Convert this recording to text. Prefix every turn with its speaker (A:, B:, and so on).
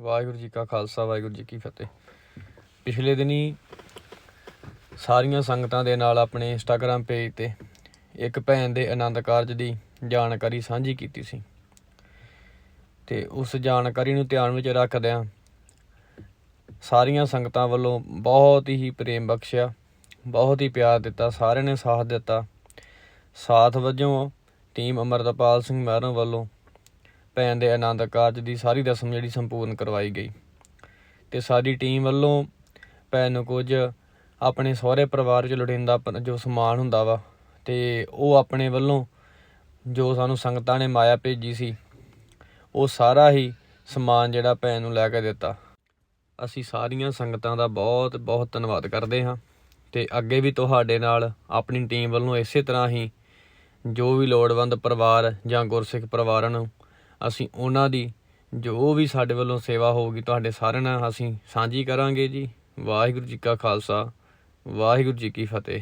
A: ਵਾਹਿਗੁਰੂ ਜੀ ਕਾ ਖਾਲਸਾ, ਵਾਹਿਗੁਰੂ ਜੀ ਕੀ ਫਤਿਹ। ਪਿਛਲੇ ਦਿਨੀ ਸਾਰੀਆਂ ਸੰਗਤਾਂ ਦੇ ਨਾਲ ਆਪਣੇ ਇੰਸਟਾਗ੍ਰam ਪੇਜ ਤੇ ਇੱਕ ਭੈਣ ਦੇ ਆਨੰਦ ਕਾਰਜ ਦੀ ਜਾਣਕਾਰੀ ਸਾਂਝੀ ਕੀਤੀ ਸੀ। ਤੇ ਉਸ ਜਾਣਕਾਰੀ ਨੂੰ ਧਿਆਨ ਵਿੱਚ ਰੱਖਦਿਆਂ ਸਾਰੀਆਂ ਸੰਗਤਾਂ ਵੱਲੋਂ ਬਹੁਤ ਹੀ ਪ੍ਰੇਮ ਬਖਸ਼ਿਆ, ਬਹੁਤ ਹੀ ਪਿਆਰ ਦਿੱਤਾ, ਸਾਰਿਆਂ ਨੇ ਸਾਥ ਦਿੱਤਾ। ਸਾਥ ਵਜੋਂ ਟੀਮ ਅਮਰਤਪਾਲ ਸਿੰਘ ਮਹਿਰੋਂ ਵੱਲੋਂ ਭੈਣ ਦੇ ਆਨੰਦ ਕਾਰਜ ਦੀ ਸਾਰੀ ਰਸਮ ਜਿਹੜੀ ਸੰਪੂਰਨ ਕਰਵਾਈ ਗਈ। ਤੇ ਸਾਡੀ ਟੀਮ ਵੱਲੋਂ ਭੈਣ ਨੂੰ ਕੁਝ ਆਪਣੇ ਸਹੁਰੇ ਪਰਿਵਾਰ ਚ ਲੋੜੀਂਦਾ ਪ- ਜੋ ਸਮਾਨ ਹੁੰਦਾ ਵਾ, ਤੇ ਉਹ ਆਪਣੇ ਵੱਲੋਂ ਜੋ ਸਾਨੂੰ ਸੰਗਤਾਂ ਨੇ ਮਾਇਆ ਭੇਜੀ ਸੀ, ਉਹ ਸਾਰਾ ਹੀ ਸਮਾਨ ਜਿਹੜਾ ਭੈਣ ਨੂੰ ਲੈ ਕੇ ਦਿੱਤਾ। ਅਸੀਂ ਸਾਰੀਆਂ ਸੰਗਤਾਂ ਦਾ ਬਹੁਤ ਬਹੁਤ ਧੰਨਵਾਦ ਕਰਦੇ ਹਾਂ ਤੇ ਅੱਗੇ ਵੀ ਤੁਹਾਡੇ ਨਾਲ ਆਪਣੀ ਟੀਮ ਵੱਲੋਂ ਇਸੇ ਤਰ੍ਹਾਂ ਹੀ ਜੋ ਵੀ ਲੋੜਵੰਦ ਪਰਿਵਾਰ ਜਾਂ ਗੁਰਸਿੱਖ ਪਰਿਵਾਰਾਂ ਨੂੰ ਅਸੀਂ ਉਹਨਾਂ ਦੀ, ਜੋ ਵੀ ਸਾਡੇ ਵੱਲੋਂ ਸੇਵਾ ਹੋਊਗੀ ਤੁਹਾਡੇ ਸਾਰਿਆਂ ਨਾਲ ਅਸੀਂ ਸਾਂਝੀ ਕਰਾਂਗੇ ਜੀ। ਵਾਹਿਗੁਰੂ ਜੀ ਕਾ ਖਾਲਸਾ, ਵਾਹਿਗੁਰੂ ਜੀ ਕੀ ਫਤਿਹ।